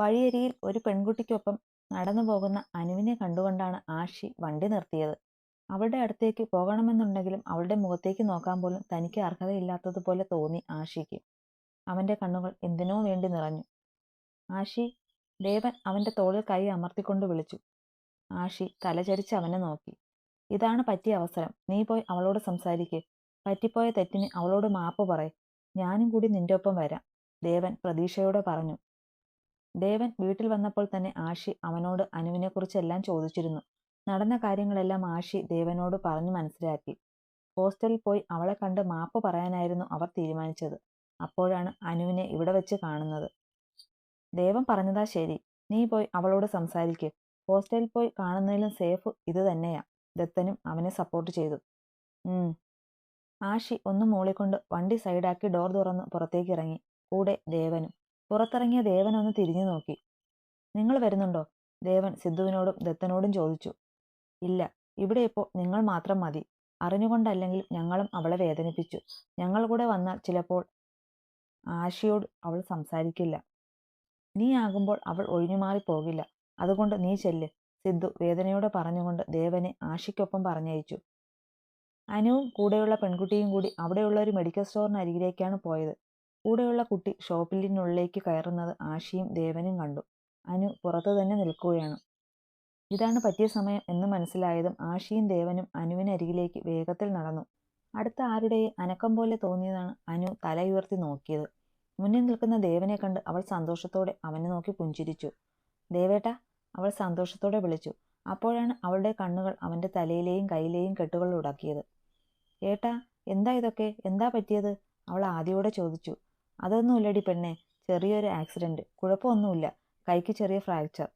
വഴിയരിയിൽ ഒരു പെൺകുട്ടിക്കൊപ്പം നടന്നു പോകുന്ന അനുവിനെ കണ്ടുകൊണ്ടാണ് ആഷി വണ്ടി നിർത്തിയത്. അവളുടെ അടുത്തേക്ക് പോകണമെന്നുണ്ടെങ്കിലും അവളുടെ മുഖത്തേക്ക് നോക്കാൻ പോലും തനിക്ക് അർഹതയില്ലാത്തതുപോലെ തോന്നി ആഷിക്ക്. അവന്റെ കണ്ണുകൾ എന്തിനോ വേണ്ടി നിറഞ്ഞു. ആഷി ദേവൻ അവന്റെ തോളിൽ കൈ അമർത്തിക്കൊണ്ട് വിളിച്ചു. ആഷി തലചരിച്ച് അവനെ നോക്കി. ഇതാണ് പറ്റിയ അവസരം. നീ പോയി അവളോട് സംസാരിക്ക്. പറ്റിപ്പോയ തെറ്റിന് അവളോട് മാപ്പ് പറയ്. ഞാനും കൂടി നിന്റെ ഒപ്പം വരാം ദേവൻ പ്രതീക്ഷയോടെ പറഞ്ഞു. ദേവൻ വീട്ടിൽ വന്നപ്പോൾ തന്നെ ആഷി അവനോട് അനുവിനെക്കുറിച്ചെല്ലാം ചോദിച്ചിരുന്നു. നടന്ന കാര്യങ്ങളെല്ലാം ആഷി ദേവനോട് പറഞ്ഞു മനസ്സിലാക്കി. ഹോസ്റ്റലിൽ പോയി അവളെ കണ്ട് മാപ്പ് പറയാനായിരുന്നു അവർ തീരുമാനിച്ചത്. അപ്പോഴാണ് അനുവിനെ ഇവിടെ വെച്ച് കാണുന്നത്. ദേവൻ പറഞ്ഞതാ ശരി. നീ പോയി അവളോട് സംസാരിക്ക്. ഹോസ്റ്റലിൽ പോയി കാണുന്നതിലും സേഫ് ഇത് തന്നെയാ. ദത്തനും അവനെ സപ്പോർട്ട് ചെയ്തു. ആഷി ഒന്ന് മൂളിക്കൊണ്ട് വണ്ടി സൈഡാക്കി ഡോർ തുറന്ന് പുറത്തേക്ക് ഇറങ്ങി. കൂടെ ദേവനും. പുറത്തിറങ്ങിയ ദേവൻ ഒന്ന് തിരിഞ്ഞു നോക്കി. നിങ്ങൾ വരുന്നുണ്ടോ? ദേവൻ സിദ്ധുവിനോടും ദത്തനോടും ചോദിച്ചു. ഇല്ല ഇവിടെ ഇപ്പോൾ നിങ്ങൾ മാത്രം മതി. അറിഞ്ഞുകൊണ്ടല്ലെങ്കിൽ ഞങ്ങളും അവളെ വേദനിപ്പിച്ചു. ഞങ്ങൾ കൂടെ വന്നാൽ ചിലപ്പോൾ ആശയോട് അവൾ സംസാരിക്കില്ല. നീ ആകുമ്പോൾ അവൾ ഒഴിഞ്ഞുമാറി പോകില്ല. അതുകൊണ്ട് നീ ചെല്ല് സിദ്ധു വേദനയോടെ പറഞ്ഞുകൊണ്ട് ദേവനെ ആഷിക്കൊപ്പം പറഞ്ഞയച്ചു. അനുവും കൂടെയുള്ള പെൺകുട്ടിയും കൂടി അവിടെയുള്ള ഒരു മെഡിക്കൽ സ്റ്റോറിന് അരികിലേക്കാണ് പോയത്. കൂടെയുള്ള കുട്ടി ഷോപ്പിലിനുള്ളിലേക്ക് കയറുന്നത് ആഷിയും ദേവനും കണ്ടു. അനു പുറത്തു തന്നെ നിൽക്കുകയാണ്. ഇതാണ് പറ്റിയ സമയം എന്ന് മനസ്സിലായതും ആഷിയും ദേവനും അനുവിനരികിലേക്ക് വേഗത്തിൽ നടന്നു. അടുത്ത ആരുടെയും അനക്കം പോലെ തോന്നിയതാണ് അനു തലയുയർത്തി നോക്കിയത്. മുന്നിൽ നിൽക്കുന്ന ദേവനെ കണ്ട് അവൾ സന്തോഷത്തോടെ അവനെ നോക്കി പുഞ്ചിരിച്ചു. ദേവേട്ട അവൾ സന്തോഷത്തോടെ വിളിച്ചു. അപ്പോഴാണ് അവളുടെ കണ്ണുകൾ അവന്റെ തലയിലെയും കയ്യിലെയും കെട്ടുകൾ ഉടക്കിയത്. ഏട്ടാ എന്താ ഇതൊക്കെ? എന്താ പറ്റിയത്? അവൾ ആദ്യയോടെ ചോദിച്ചു. അതൊന്നുമില്ലടി പെണ്ണെ. ചെറിയൊരു ആക്സിഡന്റ് കുഴപ്പമൊന്നുമില്ല. കൈക്ക് ചെറിയ ഫ്രാക്ചർ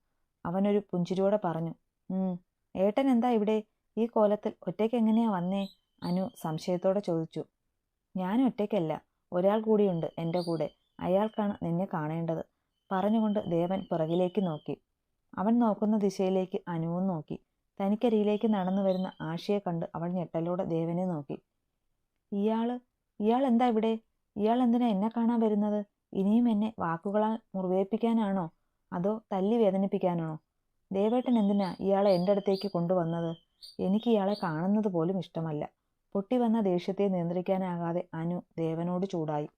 അവനൊരു പുഞ്ചിരിയോടെ പറഞ്ഞു ഏട്ടൻ എന്താ ഇവിടെ? ഈ കോലത്തിൽ ഒറ്റയ്ക്ക് എങ്ങനെയാ വന്നേ? അനു സംശയത്തോടെ ചോദിച്ചു. ഞാൻ ഒറ്റയ്ക്കല്ല. ഒരാൾ കൂടിയുണ്ട് എന്റെ കൂടെ. അയാൾക്കാണ് നിന്നെ കാണേണ്ടത്. പറഞ്ഞുകൊണ്ട് ദേവൻ പിറകിലേക്ക് നോക്കി. അവൻ നോക്കുന്ന ദിശയിലേക്ക് അനുവും നോക്കി. തനിക്കരിയിലേക്ക് നടന്നു വരുന്ന ആശയെ കണ്ട് അവൾ ഞെട്ടലോടെ ദേവനെ നോക്കി. ഇയാൾ? ഇയാൾ എന്താ ഇവിടെ? ഇയാൾ എന്തിനാ എന്നെ കാണാൻ വരുന്നത്? ഇനിയും എന്നെ വാക്കുകളാൽ മുറിവേൽപ്പിക്കാനാണോ? അതോ തല്ലി വേദനിപ്പിക്കാനാണോ? ദേവേട്ടൻ എന്തിനാ ഇയാളെ എന്റെ അടുത്തേക്ക് കൊണ്ടുവന്നത്? എനിക്ക് ഇയാളെ കാണുന്നത് പോലും ഇഷ്ടമല്ല. പൊട്ടി വന്ന ദേഷ്യത്തെ നിയന്ത്രിക്കാനാകാതെ അനു ദേവനോട് ചൂടായി.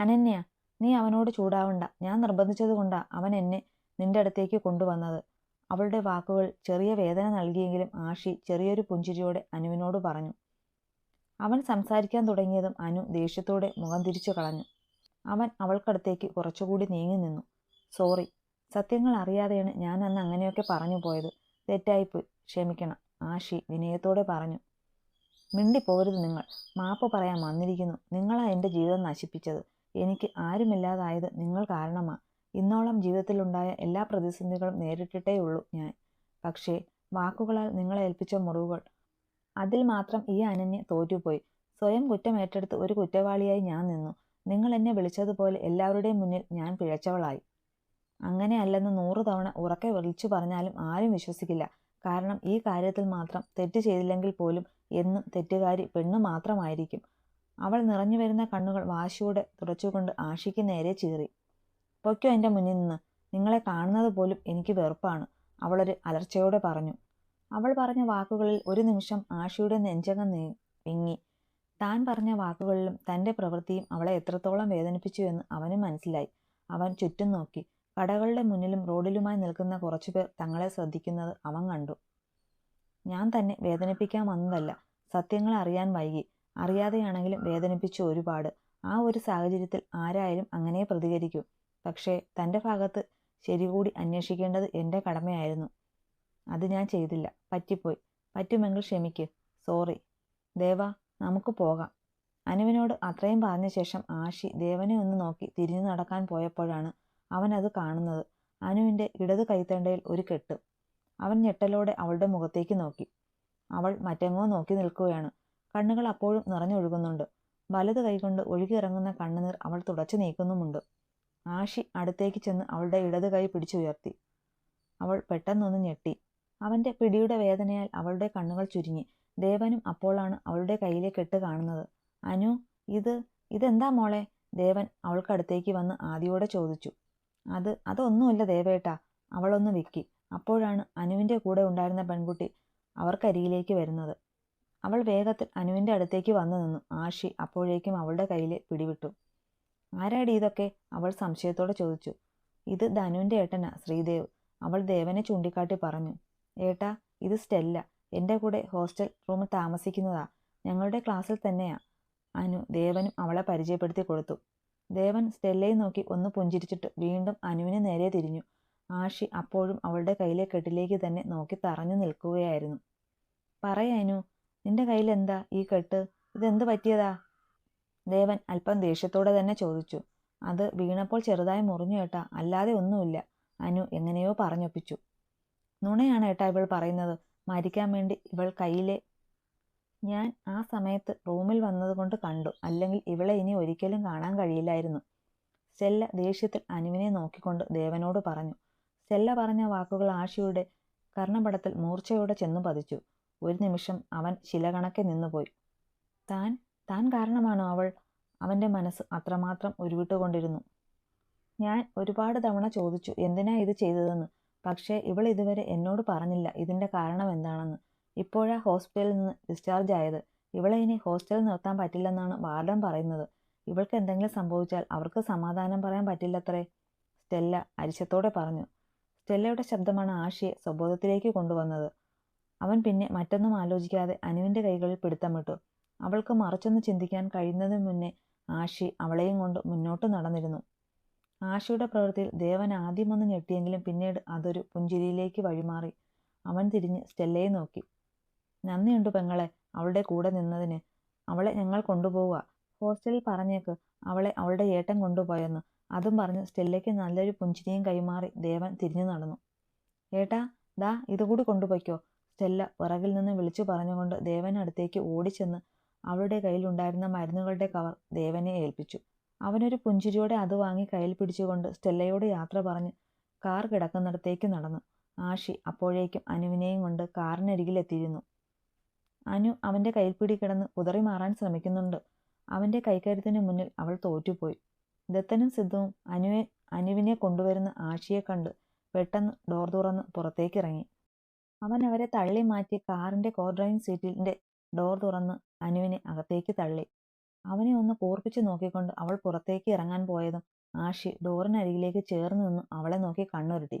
അനന്യ നീ അവനോട് ചൂടാവണ്ട. ഞാൻ നിർബന്ധിച്ചത് കൊണ്ടാ അവൻ എന്നെ നിന്റെ അടുത്തേക്ക് കൊണ്ടുവന്നത്. അവളുടെ വാക്കുകൾ ചെറിയ വേദന നൽകിയെങ്കിലും ആഷി ചെറിയൊരു പുഞ്ചിരിയോടെ അനുവിനോട് പറഞ്ഞു. അവൻ സംസാരിക്കാൻ തുടങ്ങിയതും അനു ദേഷ്യത്തോടെ മുഖം തിരിച്ചു കളഞ്ഞു. അവൻ അവൾക്കടുത്തേക്ക് കുറച്ചുകൂടി നീങ്ങി നിന്നു. സോറി സത്യങ്ങൾ അറിയാതെയാണ് ഞാൻ അന്ന് അങ്ങനെയൊക്കെ പറഞ്ഞു പോയത്. തെറ്റായിപ്പോയി ക്ഷമിക്കണം ആഷി വിനയത്തോടെ പറഞ്ഞു. മിണ്ടിപ്പോകരുത് നിങ്ങൾ. മാപ്പ് പറയാൻ വന്നിരിക്കുന്നു. നിങ്ങളാ എന്റെ ജീവിതം നശിപ്പിച്ചത്. എനിക്ക് ആരുമില്ലാതായത് നിങ്ങൾ കാരണമാ. ഇന്നോളം ജീവിതത്തിലുണ്ടായ എല്ലാ പ്രതിസന്ധികളും നേരിട്ടിട്ടേ ഉള്ളൂ ഞാൻ. പക്ഷേ വാക്കുകളാൽ നിങ്ങളെ ഏൽപ്പിച്ച മുറിവുകൾ അതിൽ മാത്രം ഈ അനന്യ തോറ്റുപോയി. സ്വയം കുറ്റം ഏറ്റെടുത്ത് ഒരു കുറ്റവാളിയായി ഞാൻ നിന്നു. നിങ്ങൾ എന്നെ വിളിച്ചതുപോലെ എല്ലാവരുടെയും മുന്നിൽ ഞാൻ പിഴച്ചവളായി. അങ്ങനെയല്ലെന്ന് നൂറ് തവണ ഉറക്കെ വിളിച്ചു പറഞ്ഞാലും ആരും വിശ്വസിക്കില്ല. കാരണം ഈ കാര്യത്തിൽ മാത്രം തെറ്റ് ചെയ്തില്ലെങ്കിൽ പോലും എന്നും തെറ്റുകാരി പെണ്ണു മാത്രമായിരിക്കും. അവൾ നിറഞ്ഞു വരുന്ന കണ്ണുകൾ വാശിയോടെ തുടച്ചുകൊണ്ട് ആഷിക്ക് നേരെ ചീറി. പൊയ്ക്കോ എന്റെ മുന്നിൽ നിന്ന്. നിങ്ങളെ കാണുന്നത് പോലും എനിക്ക് വെറുപ്പാണ്. അവളൊരു അലർച്ചയോടെ പറഞ്ഞു. അവൾ പറഞ്ഞ വാക്കുകളിൽ ഒരു നിമിഷം ആശയുടെ നെഞ്ചകം വിങ്ങി. താൻ പറഞ്ഞ വാക്കുകളിലും തന്റെ പ്രവൃത്തിയും അവളെ എത്രത്തോളം വേദനിപ്പിച്ചു എന്ന് അവനും മനസ്സിലായി. അവൻ ചുറ്റും നോക്കി. കടകളുടെ മുന്നിലും റോഡിലുമായി നിൽക്കുന്ന കുറച്ചുപേർ തങ്ങളെ ശ്രദ്ധിക്കുന്നത് അവൻ കണ്ടു. ഞാൻ തന്നെ വേദനിപ്പിക്കാൻ വന്നതല്ല. സത്യങ്ങൾ അറിയാൻ വൈകി. അറിയാതെയാണെങ്കിലും വേദനിപ്പിച്ചു ഒരുപാട്. ആ ഒരു സാഹചര്യത്തിൽ ആരായാലും അങ്ങനെ പ്രതികരിക്കും. പക്ഷേ തന്റെ ഭാഗത്ത് ശരി കൂടി അന്വേഷിക്കേണ്ടത് എന്റെ കടമയായിരുന്നു. അത് ഞാൻ ചെയ്തില്ല. പറ്റിപ്പോയി. പറ്റുമെങ്കിൽ ക്ഷമിക്ക്. സോറി. ദേവ നമുക്ക് പോകാം. അനുവിനോട് അത്രയും പറഞ്ഞ ശേഷം ആഷി ദേവനെ ഒന്ന് നോക്കി തിരിഞ്ഞു നടക്കാൻ പോയപ്പോഴാണ് അവൻ അത് കാണുന്നത്. അനുവിന്റെ ഇടത് കൈത്തണ്ടയിൽ ഒരു കെട്ട്. അവൻ ഞെട്ടലോടെ അവളുടെ മുഖത്തേക്ക് നോക്കി. അവൾ മറ്റെങ്ങോ നോക്കി നിൽക്കുകയാണ്. കണ്ണുകൾ അപ്പോഴും നിറഞ്ഞൊഴുകുന്നുണ്ട്. വലത് കൈകൊണ്ട് ഒഴുകിയിറങ്ങുന്ന കണ്ണുനീർ അവൾ തുടച്ചു നീക്കുന്നുമുണ്ട്. ആഷി അടുത്തേക്ക് ചെന്ന് അവളുടെ ഇടത് കൈ പിടിച്ചുയർത്തി. അവൾ പെട്ടെന്നൊന്ന് ഞെട്ടി. അവന്റെ പിടിയുടെ വേദനയാൽ അവളുടെ കണ്ണുകൾ ചുരുങ്ങി. ദേവനും അപ്പോളാണ് അവളുടെ കയ്യിലെ കെട്ട് കാണുന്നത്. അനു ഇത് ഇതെന്താ മോളെ? ദേവൻ അവൾക്കടുത്തേക്ക് വന്ന് ആദിയോടെ ചോദിച്ചു. അത് അതൊന്നുമല്ല ദേവേട്ടാ അവളൊന്ന് വിക്കി. അപ്പോഴാണ് അനുവിന്റെ കൂടെ ഉണ്ടായിരുന്ന പെൺകുട്ടി അവർക്കരികിലേക്ക് വരുന്നത്. അവൾ വേഗത്തിൽ അനുവിന്റെ അടുത്തേക്ക് വന്നു നിന്നു. ആഷി അപ്പോഴേക്കും അവളുടെ കയ്യിലെ പിടിവിട്ടു. ആരാടി ഇതൊക്കെ? അവൾ സംശയത്തോടെ ചോദിച്ചു. ഇത് ധനുവിന്റെ ഏട്ടനാ ശ്രീദേവ്. അവൾ ദേവനെ ചൂണ്ടിക്കാട്ടി പറഞ്ഞു. ഏട്ടാ ഇത് സ്റ്റെല്ല. എന്റെ കൂടെ ഹോസ്റ്റൽ റൂമിൽ താമസിക്കുന്നതാ. ഞങ്ങളുടെ ക്ലാസ്സിൽ തന്നെയാ. അനു ദേവനും അവളെ പരിചയപ്പെടുത്തി കൊടുത്തു. ദേവൻ സ്റ്റെല്ലയെ നോക്കി ഒന്ന് പുഞ്ചിരിച്ചിട്ട് വീണ്ടും അനുവിനെ നേരെ തിരിഞ്ഞു. ആഷി അപ്പോഴും അവളുടെ കയ്യിലെ കെട്ടിലേക്ക് തന്നെ നോക്കി തറഞ്ഞു നിൽക്കുകയായിരുന്നു. പറയനു നിന്റെ കയ്യിലെന്താ ഈ കെട്ട്? ഇതെന്ത് പറ്റിയതാ? ദേവൻ അല്പം ദേഷ്യത്തോടെ തന്നെ ചോദിച്ചു. അത് വീണപ്പോൾ ചെറുതായി മുറിഞ്ഞു കേട്ടാ അല്ലാതെ ഒന്നുമില്ല. അനു എങ്ങനെയോ പറഞ്ഞൊപ്പിച്ചു. നുണയാണ് ഏട്ടാ ഇവൾ പറയുന്നത്. മരിക്കാൻ വേണ്ടി ഇവൾ കയ്യിലെ ഞാൻ ആ സമയത്ത് റൂമിൽ വന്നതുകൊണ്ട് കണ്ടു. അല്ലെങ്കിൽ ഇവളെ ഇനി ഒരിക്കലും കാണാൻ കഴിയില്ലായിരുന്നു. സ്റ്റെല്ല ദേഷ്യത്തിൽ അനുവിനെ നോക്കിക്കൊണ്ട് ദേവനോട് പറഞ്ഞു. സ്റ്റെല്ല പറഞ്ഞ വാക്കുകൾ ആഷിയുടെ കർണപടത്തിൽ മൂർച്ചയോടെ ചെന്നു പതിച്ചു. ഒരു നിമിഷം അവൻ ശിലകണക്കെ നിന്നുപോയി. താൻ താൻ കാരണമാണോ അവൾ? അവന്റെ മനസ്സ് അത്രമാത്രം ഉരുവിട്ടുകൊണ്ടിരുന്നു. ഞാൻ ഒരുപാട് തവണ ചോദിച്ചു എന്തിനാ ഇത് ചെയ്തതെന്ന്? പക്ഷേ ഇവൾ ഇതുവരെ എന്നോട് പറഞ്ഞില്ല ഇതിന്റെ കാരണം എന്താണെന്ന്. ഇപ്പോഴാ ഹോസ്പിറ്റലിൽ നിന്ന് ഡിസ്ചാർജ് ആയത്. ഇവളെ ഇനി ഹോസ്റ്റലിൽ നിർത്താൻ പറ്റില്ലെന്നാണ് വാർഡൻ പറയുന്നത്. ഇവൾക്ക് എന്തെങ്കിലും സംഭവിച്ചാൽ അവർക്ക് സമാധാനം പറയാൻ പറ്റില്ലത്രേ സ്റ്റെല്ല അരിശത്തോടെ പറഞ്ഞു. സ്റ്റെല്ലയുടെ ശബ്ദമാണ് ആഷിയെ സ്വബോധത്തിലേക്ക് കൊണ്ടുവന്നത്. അവൻ പിന്നെ മറ്റൊന്നും ആലോചിക്കാതെ അനുവിന്റെ കൈകളിൽ പിടുത്തമിട്ടു അവൾക്ക് മറിച്ചൊന്ന് ചിന്തിക്കാൻ കഴിയുന്നതിന് മുന്നേ ആഷി അവളെയും കൊണ്ട് മുന്നോട്ട് നടന്നിരുന്നു. ആഷിയുടെ പ്രവൃത്തിയിൽ ദേവൻ ആദ്യമൊന്ന് ഞെട്ടിയെങ്കിലും പിന്നീട് അതൊരു പുഞ്ചിരിയിലേക്ക് വഴിമാറി. അവൻ തിരിഞ്ഞ് സ്റ്റെല്ലയെ നോക്കി. നന്ദിയുണ്ട് പെങ്ങളെ അവളുടെ കൂടെ നിന്നതിന്. അവളെ ഞങ്ങൾ കൊണ്ടുപോവുക. ഹോസ്റ്റലിൽ പറഞ്ഞേക്ക് അവളെ അവളുടെ ഏട്ടൻ കൊണ്ടുപോയെന്ന്. അതും പറഞ്ഞ് സ്റ്റെല്ലയ്ക്ക് നല്ലൊരു പുഞ്ചിരിയും കൈമാറി ദേവൻ തിരിഞ്ഞു നടന്നു. ഏട്ടാ ദാ ഇതുകൂടി കൊണ്ടുപോയ്ക്കോ സ്റ്റെല്ല പുറകിൽ നിന്ന് വിളിച്ചു പറഞ്ഞുകൊണ്ട് ദേവൻ അടുത്തേക്ക് ഓടിച്ചെന്ന് അവളുടെ കയ്യിലുണ്ടായിരുന്ന മരുന്നുകളുടെ കവർ ദേവനെ ഏൽപ്പിച്ചു. അവനൊരു പുഞ്ചിരിയോടെ അത് വാങ്ങി കയ്യിൽ പിടിച്ചുകൊണ്ട് സ്റ്റെല്ലയോട് യാത്ര പറഞ്ഞ് കാർ കിടക്കുന്നിടത്തേക്ക് നടന്നു. ആഷി അപ്പോഴേക്കും അനുവിനെയും കൊണ്ട് കാറിനരികിലെത്തിയിരുന്നു. അനു അവന്റെ കയ്യിൽപ്പിടി കിടന്ന് ഉതറി മാറാൻ ശ്രമിക്കുന്നുണ്ട്. അവന്റെ കൈക്കരുത്തിന് മുന്നിൽ അവൾ തോറ്റുപോയി. ദത്തനും സിദ്ധുവും അനുവെ അനുവിനെ കൊണ്ടുവരുന്ന ആഷിയെ കണ്ട് പെട്ടെന്ന് ഡോർ തുറന്ന് പുറത്തേക്കിറങ്ങി. അവൻ അവരെ തള്ളി മാറ്റി കാറിന്റെ കോ ഡ്രൈവിംഗ് സീറ്റിന്റെ ഡോർ തുറന്ന് അനുവിനെ അകത്തേക്ക് തള്ളി. അവനെ ഒന്ന് കൂർപ്പിച്ചു നോക്കിക്കൊണ്ട് അവൾ പുറത്തേക്ക് ഇറങ്ങാൻ പോയതും ആഷി ഡോറിനരികിലേക്ക് ചേർന്ന് നിന്ന് അവളെ നോക്കി കണ്ണുരുട്ടി.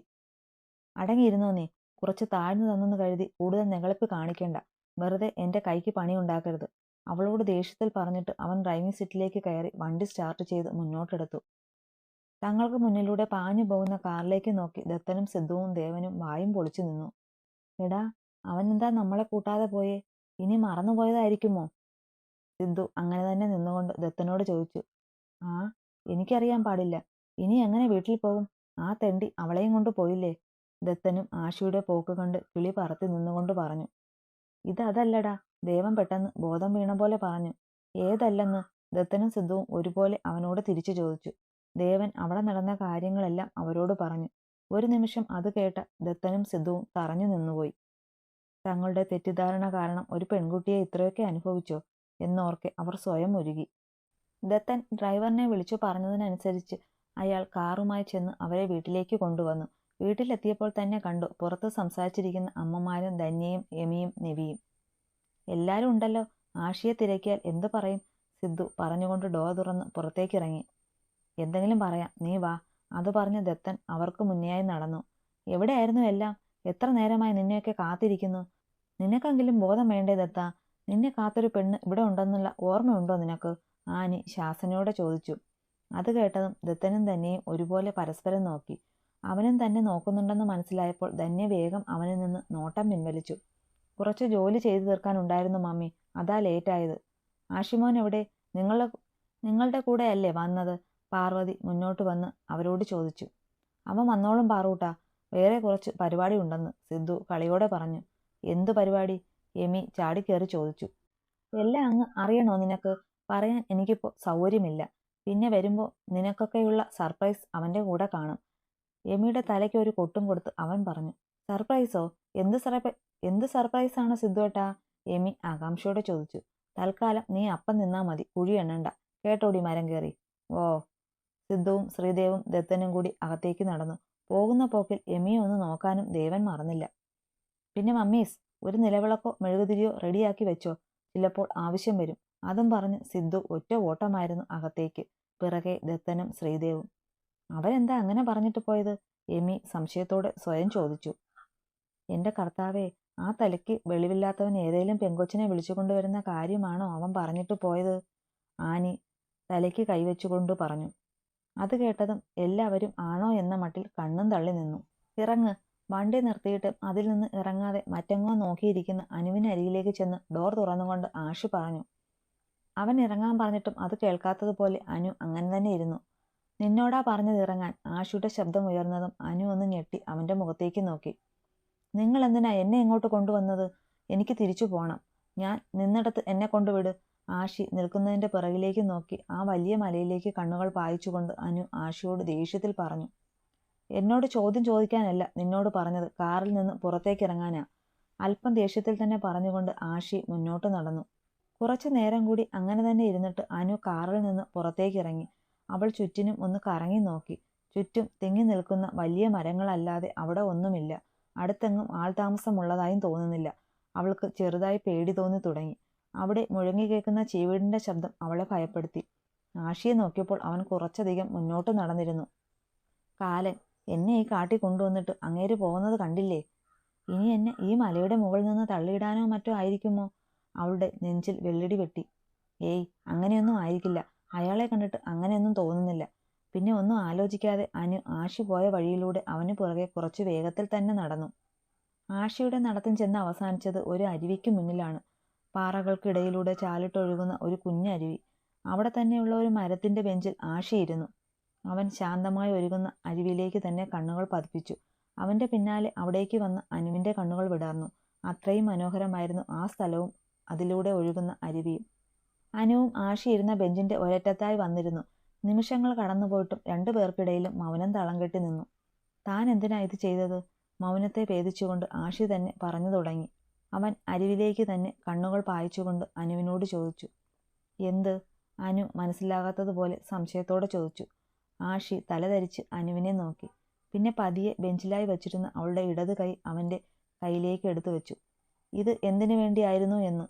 അടങ്ങിയിരുന്നോ നീ? കുറച്ച് താഴ്ന്നു തന്നെന്ന് കരുതി കൂടുതൽ നെകളിപ്പ് കാണിക്കേണ്ട. വെറുതെ എന്റെ കൈക്ക് പണി ഉണ്ടാക്കരുത്. അവളോട് ദേഷ്യത്തിൽ പറഞ്ഞിട്ട് അവൻ ഡ്രൈവിംഗ് സീറ്റിലേക്ക് കയറി വണ്ടി സ്റ്റാർട്ട് ചെയ്ത് മുന്നോട്ടെടുത്തു. തങ്ങൾക്ക് മുന്നിലൂടെ പാഞ്ഞു പോകുന്ന കാറിലേക്ക് നോക്കി ദത്തനും സിദ്ധുവും ദേവനും വായും പൊളിച്ചു നിന്നു. എടാ അവൻ എന്താ നമ്മളെ കൂട്ടാതെ പോയേ? ഇനി മറന്നുപോയതായിരിക്കുമോ? സിദ്ധു അങ്ങനെ തന്നെ നിന്നുകൊണ്ട് ദത്തനോട് ചോദിച്ചു ആ എനിക്കറിയാൻ പാടില്ല. ഇനി എങ്ങനെ വീട്ടിൽ പോകും? ആ തെണ്ടി അവളെയും കൊണ്ട് പോയില്ലേ? ദത്തനും ആശയുടെ പോക്ക് കണ്ട് കിളി പറത്തി നിന്നുകൊണ്ട് പറഞ്ഞു. ഇതല്ലടാ ദേവൻ പെട്ടെന്ന് ബോധം വീണ പോലെ പറഞ്ഞു. ഏതല്ലെന്ന്? ദത്തനും സിദ്ധുവും ഒരുപോലെ അവനോട് തിരിച്ചു ചോദിച്ചു. ദേവൻ അവിടെ നടന്ന കാര്യങ്ങളെല്ലാം അവരോട് പറഞ്ഞു. ഒരു നിമിഷം അത് കേട്ട ദത്തനും സിദ്ധുവും തറഞ്ഞു നിന്നുപോയി. തങ്ങളുടെ തെറ്റിദ്ധാരണ കാരണം ഒരു പെൺകുട്ടിയെ ഇത്രയൊക്കെ അനുഭവിച്ചോ? എന്നോർക്കെ അവർ സ്വയം ഒരുകി ദത്തൻ ഡ്രൈവറിനെ വിളിച്ചു പറഞ്ഞതിനനുസരിച്ച് അയാൾ കാറുമായി ചെന്ന് അവരെ വീട്ടിലേക്ക് കൊണ്ടുവന്നു. വീട്ടിലെത്തിയപ്പോൾ തന്നെ കണ്ടു പുറത്ത് സംസാരിച്ചിരിക്കുന്ന അമ്മമാരും ധന്യയും എമിയും നെവിയും. എല്ലാവരും ഉണ്ടല്ലോ. ആഷിയെ തിരക്കിയാൽ എന്തു പറയും? സിദ്ധു പറഞ്ഞുകൊണ്ട് ഡോർ തുറന്ന് പുറത്തേക്കിറങ്ങി. എന്തെങ്കിലും പറയാം. നീ വാ. അത് പറഞ്ഞ ദത്തൻ അവർക്ക് മുന്നെയായി നടന്നു. എവിടെയായിരുന്നു എല്ലാം? എത്ര നേരമായി നിന്നെയൊക്കെ കാത്തിരിക്കുന്നു? നിനക്കെങ്കിലും ബോധം വേണ്ടേ ദത്ത? നിന്നെ കാത്തൊരു പെണ്ണ് ഇവിടെ ഉണ്ടെന്നുള്ള ഓർമ്മയുണ്ടോ നിനക്ക്? ആനി ശാസനയോടെ ചോദിച്ചു. അത് കേട്ടതും ദത്തനും തന്നെയും ഒരുപോലെ പരസ്പരം നോക്കി. അവനും തന്നെ നോക്കുന്നുണ്ടെന്ന് മനസ്സിലായപ്പോൾ ധന്യ വേഗം അവനിൽ നിന്ന് നോട്ടം പിൻവലിച്ചു. കുറച്ച് ജോലി ചെയ്തു തീർക്കാനുണ്ടായിരുന്നു മമ്മി. അതാ ലേറ്റായത്. ആഷിമോൻ എവിടെ? നിങ്ങളുടെ നിങ്ങളുടെ കൂടെ അല്ലേ വന്നത്? പാർവതി മുന്നോട്ട് വന്ന് അവരോട് ചോദിച്ചു. അവൻ വന്നോളും പാറൂട്ടാ. വേറെ കുറച്ച് പരിപാടി ഉണ്ടെന്ന്. സിദ്ധു കളിയോടെ പറഞ്ഞു. എന്തു പരിപാടി? എമി ചാടിക്കേറി ചോദിച്ചു. എല്ലാം അങ്ങ് അറിയണോ നിനക്ക്? പറയാൻ എനിക്കിപ്പോൾ സൗകര്യമില്ല. പിന്നെ വരുമ്പോൾ നിനക്കൊക്കെയുള്ള സർപ്രൈസ് അവന്റെ കൂടെ കാണും. എമിയുടെ തലയ്ക്ക് ഒരു കൊട്ടും കൊടുത്ത് അവൻ പറഞ്ഞു സർപ്രൈസോ? എന്ത് സർപ്രൈ എന്ത് സർപ്രൈസാണ് സിദ്ധുവേട്ടാ എമി ആകാംക്ഷയോടെ ചോദിച്ചു. തൽക്കാലം നീ അപ്പം നിന്നാ മതി കുഴി എണ്ണണ്ട. കേട്ടോടി മരം കയറി ഓ. സിദ്ധുവും ശ്രീദേവും ദത്തനും കൂടി അകത്തേക്ക് നടന്നു. പോകുന്ന പോക്കിൽ എമിയെ ഒന്ന് നോക്കാനും ദേവൻ മറന്നില്ല. പിന്നെ മമ്മീസ് ഒരു നിലവിളക്കോ മെഴുകുതിരിയോ റെഡിയാക്കി വെച്ചോ. ചിലപ്പോൾ ആവശ്യം വരും. അതും പറഞ്ഞ് സിദ്ധു ഒറ്റ ഓട്ടമായിരുന്നു അകത്തേക്ക്. പിറകെ ദത്തനും ശ്രീദേവും. അവരെന്താ അങ്ങനെ പറഞ്ഞിട്ട് പോയത്? എമി സംശയത്തോടെ സ്വയം ചോദിച്ചു. എന്റെ കർത്താവേ ആ തലയ്ക്ക് വെളിവില്ലാത്തവൻ ഏതേലും പെങ്കൊച്ചിനെ വിളിച്ചുകൊണ്ടുവരുന്ന കാര്യമാണോ അവൻ പറഞ്ഞിട്ട് പോയത്? ആനി തലയ്ക്ക് കൈവച്ചുകൊണ്ട് പറഞ്ഞു. അത് കേട്ടതും എല്ലാവരും ആണോ എന്ന മട്ടിൽ കണ്ണും തള്ളി നിന്നു. ഇറങ്ങ്. വണ്ടി നിർത്തിയിട്ട് അതിൽ നിന്ന് ഇറങ്ങാതെ മറ്റെങ്ങോ നോക്കിയിരിക്കുന്ന അനുവിനരികിലേക്ക് ചെന്ന് ഡോർ തുറന്നുകൊണ്ട് ആഷു പറഞ്ഞു അവൻ ഇറങ്ങാൻ പറഞ്ഞിട്ടും അത് കേൾക്കാത്തതുപോലെ അനു അങ്ങനെ തന്നെ ഇരുന്നു. നിന്നോടാ പറഞ്ഞത് ഇറങ്ങാൻ. ആഷുയുടെ ശബ്ദം ഉയർന്നതും അനു ഒന്ന് ഞെട്ടി അവന്റെ മുഖത്തേക്ക് നോക്കി. നിങ്ങൾ എന്തിനാ എന്നെ ഇങ്ങോട്ട് കൊണ്ടുവന്നത്? എനിക്ക് തിരിച്ചു പോകണം ഞാൻ നിന്നിടത്ത് എന്നെ കൊണ്ടുവിട്. ആഷി നിൽക്കുന്നതിന്റെ പിറകിലേക്ക് നോക്കി ആ വലിയ മലയിലേക്ക് കണ്ണുകൾ പായിച്ചുകൊണ്ട് അനു ആഷിയോട് ദേഷ്യത്തിൽ പറഞ്ഞു എന്നോട് ചോദ്യം ചോദിക്കാനല്ല നിന്നോട് പറഞ്ഞത്. കാറിൽ നിന്ന് പുറത്തേക്ക് ഇറങ്ങാനാ അല്പം ദേഷ്യത്തിൽ തന്നെ പറഞ്ഞുകൊണ്ട് ആഷി മുന്നോട്ട് നടന്നു. കുറച്ചു നേരം കൂടി അങ്ങനെ തന്നെ ഇരുന്നിട്ട് അനു കാറിൽ നിന്ന് പുറത്തേക്ക് ഇറങ്ങി അവൾ ചുറ്റിനും ഒന്ന് കറങ്ങി നോക്കി. ചുറ്റും തിങ്ങി നിൽക്കുന്ന വലിയ മരങ്ങളല്ലാതെ അവിടെ ഒന്നുമില്ല. അടുത്തെങ്ങും ആൾതാമസമുള്ളതായും തോന്നുന്നില്ല. അവൾക്ക് ചെറുതായി പേടി തോന്നി തുടങ്ങി. അവിടെ മുഴങ്ങി കേൾക്കുന്ന ചീവീടിന്റെ ശബ്ദം അവളെ ഭയപ്പെടുത്തി. ആഷിയെ നോക്കിയപ്പോൾ അവൻ കുറച്ചധികം മുന്നോട്ട് നടന്നിരുന്നു. കാലൻ എന്നെ ഈ കാട്ടി കൊണ്ടുവന്നിട്ട് അങ്ങേര് പോകുന്നത് കണ്ടില്ലേ? ഇനി എന്നെ ഈ മലയുടെ മുകളിൽ നിന്ന് തള്ളിയിടാനോ മറ്റോ ആയിരിക്കുമോ? അവളുടെ നെഞ്ചിൽ വെള്ളിടി വെട്ടി ഏയ് അങ്ങനെയൊന്നും ആയിരിക്കില്ല. അയാളെ കണ്ടിട്ട് അങ്ങനെയൊന്നും തോന്നുന്നില്ല. പിന്നെ ഒന്നും ആലോചിക്കാതെ അനു ആഷി പോയ വഴിയിലൂടെ അവന് പുറകെ കുറച്ച് വേഗത്തിൽ തന്നെ നടന്നു. ആഷിയുടെ നടത്തം ചെന്ന് അവസാനിച്ചത് ഒരു അരുവിക്ക് മുന്നിലാണ്. പാറകൾക്കിടയിലൂടെ ചാലിട്ടൊഴുകുന്ന ഒരു കുഞ്ഞരുവി. അവിടെ തന്നെയുള്ള ഒരു മരത്തിന്റെ ബെഞ്ചിൽ ആഷിയിരുന്നു അവൻ ശാന്തമായി ഒരുങ്ങുന്ന അരുവിയിലേക്ക് തന്നെ കണ്ണുകൾ പതിപ്പിച്ചു. അവന്റെ പിന്നാലെ അവിടേക്ക് വന്ന് അനുവിന്റെ കണ്ണുകൾ വിടർന്നു. അത്രയും മനോഹരമായിരുന്നു ആ സ്ഥലവും അതിലൂടെ ഒഴുകുന്ന അരുവിയും. അനുവും ആഷി ഇരുന്ന ബെഞ്ചിന്റെ ഒരറ്റത്തായി വന്നിരുന്നു. നിമിഷങ്ങൾ കടന്നുപോയിട്ടും രണ്ടു പേർക്കിടയിലും മൗനം തളം കെട്ടി നിന്നു. താൻ എന്തിനാ ഇത് ചെയ്തത്? മൗനത്തെ ഭേദിച്ചുകൊണ്ട് ആഷി തന്നെ പറഞ്ഞു തുടങ്ങി. അവൻ അരുവിലേക്ക് തന്നെ കണ്ണുകൾ പായിച്ചുകൊണ്ട് അനുവിനോട് ചോദിച്ചു. എന്ത്? അനു മനസ്സിലാകാത്തതുപോലെ സംശയത്തോടെ ചോദിച്ചു. ആഷി തലതരിച്ച് അനുവിനെ നോക്കി. പിന്നെ പതിയെ ബെഞ്ചിലായി വച്ചിരുന്ന അവളുടെ ഇടത് കൈ അവന്റെ കയ്യിലേക്ക് എടുത്തു വെച്ചു. ഇത് എന്തിനു വേണ്ടിയായിരുന്നു എന്ന്.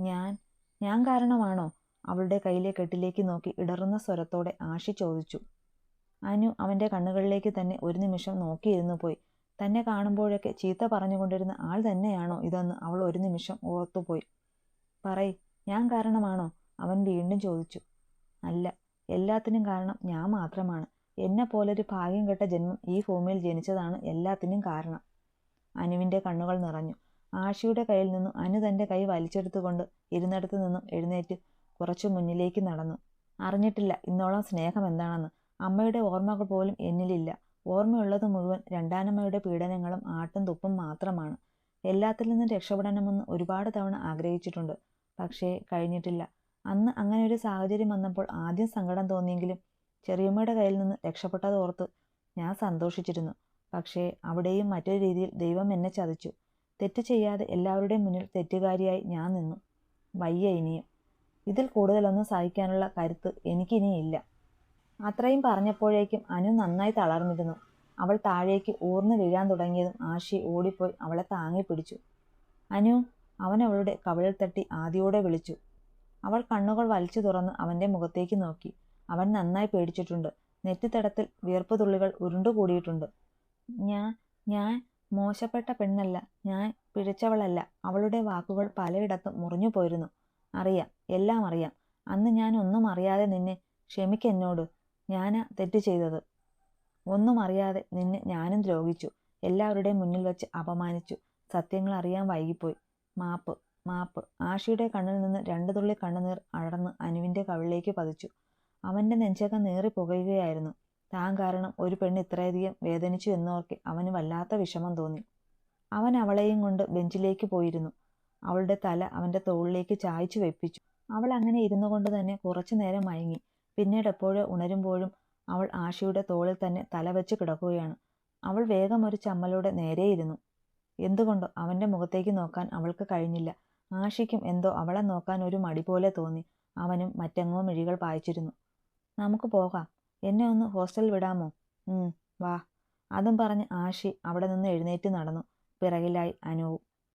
ഞാൻ ഞാൻ കാരണമാണോ? അവളുടെ കയ്യിലെ കെട്ടിലേക്ക് നോക്കി ഇടറുന്ന സ്വരത്തോടെ ആഷി ചോദിച്ചു. അനു അവന്റെ കണ്ണുകളിലേക്ക് തന്നെ ഒരു നിമിഷം നോക്കിയിരുന്നു പോയി. തന്നെ കാണുമ്പോഴൊക്കെ ചീത്ത പറഞ്ഞുകൊണ്ടിരുന്ന ആൾ തന്നെയാണോ ഇതെന്ന് അവൾ ഒരു നിമിഷം ഓർത്തുപോയി. പറയ് ഞാൻ കാരണമാണോ? അവൻ വീണ്ടും ചോദിച്ചു. അല്ല എല്ലാത്തിനും കാരണം ഞാൻ മാത്രമാണ്. എന്നെ പോലൊരു ഭാഗ്യം കെട്ട ജന്മം ഈ ഭൂമിയിൽ ജനിച്ചതാണ് എല്ലാത്തിനും കാരണം. അനുവിന്റെ കണ്ണുകൾ നിറഞ്ഞു. ആഷിയുടെ കയ്യിൽ നിന്നും അനു തന്റെ കൈ വലിച്ചെടുത്തുകൊണ്ട് ഇരുന്നിടത്തു നിന്നും എഴുന്നേറ്റ് കുറച്ചു മുന്നിലേക്ക് നടന്നു. അറിഞ്ഞിട്ടില്ല ഇന്നോളം സ്നേഹം എന്താണെന്ന്. അമ്മയുടെ ഓർമ്മകൾ പോലും എന്നിലില്ല. ഓർമ്മയുള്ളത് മുഴുവൻ രണ്ടാനമ്മയുടെ പീഡനങ്ങളും ആട്ടും തുപ്പും മാത്രമാണ്. എല്ലാത്തിൽ നിന്നും രക്ഷപ്പെടണമെന്ന് ഒരുപാട് തവണ ആഗ്രഹിച്ചിട്ടുണ്ട്. പക്ഷേ കഴിഞ്ഞിട്ടില്ല. അന്ന് അങ്ങനെ ഒരു സാഹചര്യം വന്നപ്പോൾ ആദ്യം സങ്കടം തോന്നിയെങ്കിലും ചെറിയമ്മയുടെ കയ്യിൽ നിന്ന് രക്ഷപ്പെട്ടത് ഓർത്ത് ഞാൻ സന്തോഷിച്ചിരുന്നു. പക്ഷേ അവിടെയും മറ്റൊരു രീതിയിൽ ദൈവം എന്നെ ചതിച്ചു. തെറ്റ് ചെയ്യാതെ എല്ലാവരുടെയും മുന്നിൽ തെറ്റുകാരിയായി ഞാൻ നിന്നു. വയ്യ ഇനിയും. ഇതിൽ കൂടുതലൊന്നും സഹിക്കാനുള്ള കരുത്ത് എനിക്കിനിയില്ല. അത്രയും പറഞ്ഞപ്പോഴേക്കും അനു നന്നായി തളർന്നിരുന്നു. അവൾ താഴേക്ക് ഊർന്നു വീഴാൻ തുടങ്ങിയതും ആശി ഓടിപ്പോയി അവളെ താങ്ങി പിടിച്ചു. അനു അവൻ അവളുടെ കവിളിൽ തട്ടി ആദ്യോടെ വിളിച്ചു. അവൾ കണ്ണുകൾ വലിച്ചു തുറന്ന് അവന്റെ മുഖത്തേക്ക് നോക്കി. അവൻ നന്നായി പേടിച്ചിട്ടുണ്ട്. നെറ്റിത്തടത്തിൽ വിയർപ്പ് തുള്ളികൾ ഉരുണ്ടുകൂടിയിട്ടുണ്ട്. ഞാൻ ഞാൻ മോശപ്പെട്ട പെണ്ണല്ല. ഞാൻ പിഴച്ചവളല്ല. അവളുടെ വാക്കുകൾ പലയിടത്തും മുറിഞ്ഞു പോയിരുന്നു. അറിയാം എല്ലാം അറിയാം. അന്ന് ഞാൻ ഒന്നും അറിയാതെ നിന്നെ ക്ഷമിക്കെന്നോട് ഞാനാ തെറ്റ് ചെയ്തത്. ഒന്നും അറിയാതെ നിന്നെ ഞാനും ദ്രോഹിച്ചു. എല്ലാവരുടെയും മുന്നിൽ വെച്ച് അപമാനിച്ചു. സത്യങ്ങൾ അറിയാൻ വൈകിപ്പോയി. മാപ്പ്. മാപ്പ്. ആഷിയുടെ കണ്ണിൽ നിന്ന് രണ്ടു തുള്ളി കണ്ണുനീർ അടർന്ന് അനുവിന്റെ കവിളിലേക്ക് പതിച്ചു. അവന്റെ നെഞ്ചകം നേറി പുകയുകയായിരുന്നു താൻ കാരണം ഒരു പെണ്ണ് ഇത്രയധികം വേദനിച്ചു എന്നോർക്കെ അവന് വല്ലാത്ത വിഷമം തോന്നി. അവൻ അവളെയും കൊണ്ട് ബെഞ്ചിലേക്ക് പോയിരുന്നു. അവളുടെ തല അവന്റെ തോളിലേക്ക് ചായച്ചു വെപ്പിച്ചു. അവൾ അങ്ങനെ ഇരുന്നു കൊണ്ട് തന്നെ കുറച്ചു നേരം മയങ്ങി. പിന്നീട് എപ്പോഴോ ഉണരുമ്പോഴും അവൾ ആഷിയുടെ തോളിൽ തന്നെ തല വെച്ച് കിടക്കുകയാണ്. അവൾ വേഗം ഒരു ചമ്മലോടെ നേരെയിരുന്നു. എന്തുകൊണ്ടോ അവന്റെ മുഖത്തേക്ക് നോക്കാൻ അവൾക്ക് കഴിഞ്ഞില്ല. ആഷിക്കും എന്തോ അവളെ നോക്കാൻ ഒരു മടി പോലെ തോന്നി. അവനും മറ്റെങ്ങോ മിഴികൾ പായിച്ചിരുന്നു. നമുക്ക് പോകാം. എന്നെ ഒന്ന് ഹോസ്റ്റലിൽ വിടാമോ? വാ. അതും പറഞ്ഞ് ആഷി അവിടെ നിന്ന് എഴുന്നേറ്റ് നടന്നു. പിറകിലായി അനുവും